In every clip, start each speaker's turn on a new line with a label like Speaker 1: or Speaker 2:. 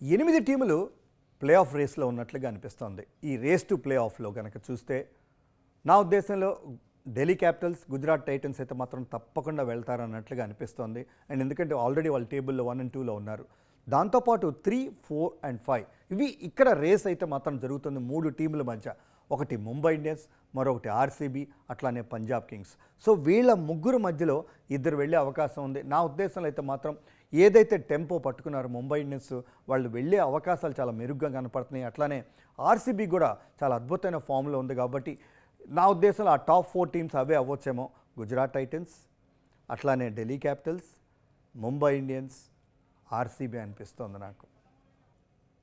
Speaker 1: ఎనిమిది టీములు play of రేస్లో ఉన్నట్లుగా అనిపిస్తోంది. ఈ రేస్ టు ప్లే ఆఫ్లో కనుక చూస్తే నా ఉద్దేశంలో ఢిల్లీ క్యాపిటల్స్ గుజరాత్ టైటన్స్ అయితే మాత్రం తప్పకుండా వెళ్తారన్నట్లుగా అనిపిస్తోంది. అండ్ ఎందుకంటే ఆల్రెడీ వాళ్ళ టేబుల్లో వన్ అండ్ టూలో ఉన్నారు. దాంతోపాటు త్రీ ఫోర్ అండ్ ఫైవ్ ఇవి ఇక్కడ రేస్ అయితే మాత్రం జరుగుతుంది మూడు టీముల మధ్య. ఒకటి ముంబై ఇండియన్స్ మరొకటి ఆర్సీబీ అట్లానే పంజాబ్ కింగ్స్. సో వీళ్ళ ముగ్గురు మధ్యలో ఇద్దరు వెళ్ళే అవకాశం ఉంది. నా ఉద్దేశంలో అయితే మాత్రం ఏదైతే టెంపో పట్టుకున్నారో ముంబై ఇండియన్స్ వాళ్ళు వెళ్ళే అవకాశాలు చాలా మెరుగ్గా కనపడుతున్నాయి. అట్లానే ఆర్సీబీ కూడా చాలా అద్భుతమైన ఫామ్లో ఉంది కాబట్టి నా ఉద్దేశంలో ఆ టాప్ ఫోర్ టీమ్స్ అవే అవ్వచ్చేమో. గుజరాత్ టైటన్స్ అట్లానే Delhi Capitals Mumbai Indians RCB అనిపిస్తోంది నాకు.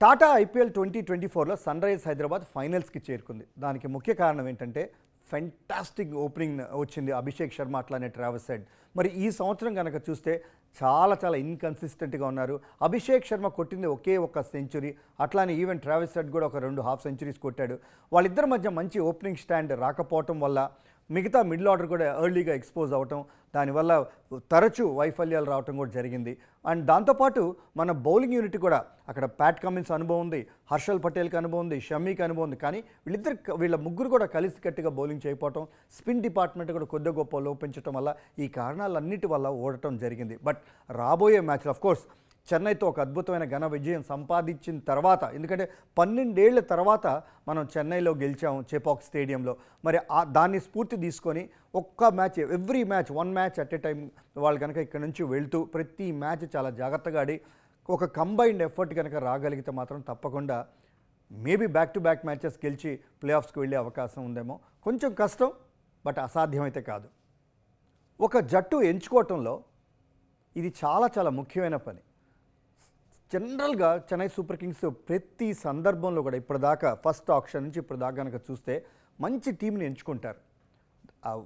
Speaker 1: టాటా ఐపీఎల్ ట్వంటీ ట్వంటీ ఫోర్లో సన్ రైజ్ హైదరాబాద్ ఫైనల్స్కి చేరుకుంది. దానికి ముఖ్య కారణం ఏంటంటే ఫెంటాస్టిక్ ఓపెనింగ్ వచ్చింది అభిషేక్ శర్మ అట్లానే ట్రావెల్ సైడ్ మరి ఈ సంవత్సరం కనుక చూస్తే చాలా చాలా ఇన్కన్సిస్టెంట్గా ఉన్నారు. అభిషేక్ శర్మ కొట్టింది ఒకే ఒక సెంచరీ అట్లానే ఈవెన్ ట్రావెల్ సెడ్ కూడా ఒక రెండు హాఫ్ సెంచరీస్ కొట్టాడు. వాళ్ళిద్దరి మధ్య మంచి ఓపెనింగ్ స్టాండ్ రాకపోవటం వల్ల మిగతా మిడిల్ ఆర్డర్ కూడా ఎర్లీగా ఎక్స్పోజ్ అవటం దానివల్ల తరచూ వైఫల్యాలు రావటం కూడా జరిగింది. అండ్ దాంతోపాటు మన బౌలింగ్ యూనిట్ కూడా అక్కడ ప్యాట్ కమిన్స్ అనుభవం ఉంది హర్షల్ పటేల్కి అనుభవం ఉంది షమ్మీకి అనుభవం ఉంది. కానీ వీళ్ళిద్దరు వీళ్ళ ముగ్గురు కూడా కలిసికట్టుగా బౌలింగ్ చేయకపోవటం స్పిన్ డిపార్ట్మెంట్ కూడా కొద్ది గొప్ప లోపించడం వల్ల ఈ కారణాలన్నిటి వల్ల ఓడటం జరిగింది. బట్ రాబోయే మ్యాచ్లో ఆఫ్ కోర్స్ చెన్నైతో ఒక అద్భుతమైన ఘన విజయం సంపాదించిన తర్వాత ఎందుకంటే పన్నెండేళ్ళ తర్వాత మనం చెన్నైలో గెలిచాం చేపాక్ స్టేడియంలో. మరి ఆ దాన్ని స్ఫూర్తి తీసుకొని ఒక్క match every match one match at a time వాళ్ళు కనుక ఇక్కడ నుంచి వెళ్తూ ప్రతి మ్యాచ్ చాలా జాగ్రత్తగా ఆడి ఒక కంబైన్డ్ ఎఫర్ట్ కనుక రాగలిగితే మాత్రం తప్పకుండా maybe back to back matches గెలిచి ప్లే ఆఫ్స్కి వెళ్ళే అవకాశం ఉందేమో. కొంచెం కష్టం బట్ అసాధ్యమైతే కాదు. ఒక జట్టు ఎంచుకోవటంలో ఇది చాలా చాలా ముఖ్యమైన పని. జనరల్గా చెన్నై సూపర్ కింగ్స్ ప్రతి సందర్భంలో కూడా ఇప్పటిదాకా ఫస్ట్ ఆప్షన్ నుంచి ఇప్పటిదాకా కనుక చూస్తే మంచి టీంని ఎంచుకుంటారు.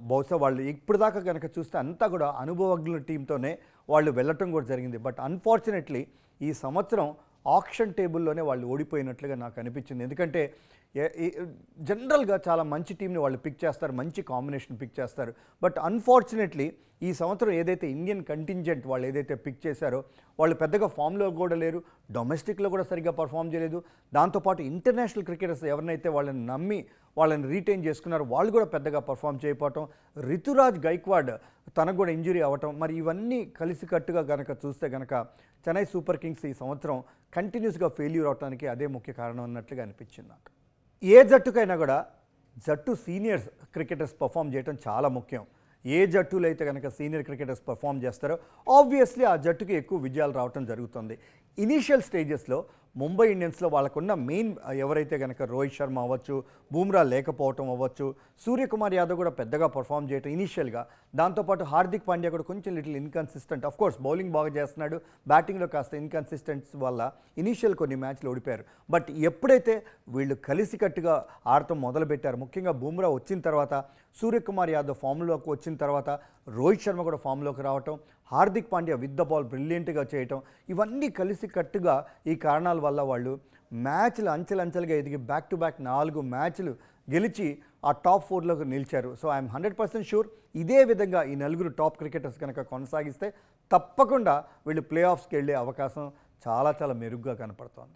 Speaker 1: బహుశా వాళ్ళు ఇప్పటిదాకా కనుక చూస్తే అంతా కూడా అనుభవజ్ఞుల టీంతోనే వాళ్ళు వెళ్ళటం కూడా జరిగింది. బట్ అన్ఫార్చునేట్లీ ఈ సంవత్సరం ఆప్షన్ టేబుల్లోనే వాళ్ళు ఓడిపోయినట్లుగా నాకు అనిపించింది. ఎందుకంటే జనరల్గా చాలా మంచి టీంని వాళ్ళు పిక్ చేస్తారు మంచి కాంబినేషన్ పిక్ చేస్తారు. బట్ అన్ఫార్చునేట్లీ ఈ సంవత్సరం ఏదైతే ఇండియన్ కంటింజెంట్ వాళ్ళు ఏదైతే పిక్ చేశారో వాళ్ళు పెద్దగా ఫామ్లో కూడా లేరు డొమెస్టిక్లో కూడా సరిగ్గా పర్ఫామ్ చేయలేదు. దాంతోపాటు ఇంటర్నేషనల్ క్రికెటర్స్ ఎవరినైతే వాళ్ళని నమ్మి వాళ్ళని రీటైన్ చేసుకున్నారో వాళ్ళు కూడా పెద్దగా పర్ఫామ్ చేయకపోవటం రితురాజ్ గైక్వాడ్ తనకు కూడా ఇంజురీ అవ్వటం మరి ఇవన్నీ కలిసికట్టుగా గనక చూస్తే గనక చెన్నై సూపర్ కింగ్స్ ఈ సంవత్సరం కంటిన్యూస్గా ఫెయిల్యూర్ అవడానికి అదే ముఖ్య కారణం అన్నట్లుగా అనిపించింది నాకు. ఏ జట్టుకైనా కూడా జట్టు సీనియర్స్ క్రికెటర్స్ పర్ఫామ్ చేయడం చాలా ముఖ్యం. ఏ జట్టులో అయితే కనుక సీనియర్ క్రికెటర్స్ పర్ఫామ్ చేస్తారో ఆబ్వియస్లీ ఆ జట్టుకి ఎక్కువ విజయాలు రావటం జరుగుతుంది. ఇనీషియల్ స్టేజెస్లో ముంబై ఇండియన్స్లో వాళ్ళకున్న మెయిన్ ఎవరైతే కనుక రోహిత్ శర్మ అవ్వచ్చు బూమ్రా లేకపోవటం అవ్వచ్చు సూర్యకుమార్ యాదవ్ కూడా పెద్దగా పర్ఫామ్ చేయటం ఇనీషియల్గా దాంతోపాటు హార్దిక్ పాండ్యా కూడా కొంచెం little inconsistent of course bowling బాగా చేస్తున్నాడు బ్యాటింగ్లో కాస్త ఇన్కన్సిస్టెంట్స్ వల్ల ఇనీషియల్ కొన్ని మ్యాచ్లు ఓడిపోయారు. బట్ ఎప్పుడైతే వీళ్ళు కలిసికట్టుగా ఆడటం మొదలుపెట్టారు ముఖ్యంగా బూమ్రా వచ్చిన తర్వాత సూర్యకుమార్ యాదవ్ ఫామ్లోకి వచ్చిన తర్వాత రోహిత్ శర్మ కూడా ఫామ్లోకి రావటం Hardik Pandya with the ball బ్రిలియంట్గా చేయటం ఇవన్నీ కలిసికట్టుగా ఈ కారణాల వల్ల వాళ్ళు మ్యాచ్లు అంచెలంచెలుగా ఎదిగి బ్యాక్ టు బ్యాక్ నాలుగు మ్యాచ్లు గెలిచి ఆ టాప్ ఫోర్లోకి నిలిచారు. So I'm hundred percent sure ఇదే విధంగా ఈ నలుగురు టాప్ క్రికెటర్స్ కనుక కొనసాగిస్తే తప్పకుండా వీళ్ళు ప్లే ఆఫ్స్కి వెళ్ళే అవకాశం చాలా చాలా మెరుగ్గా కనపడుతోంది.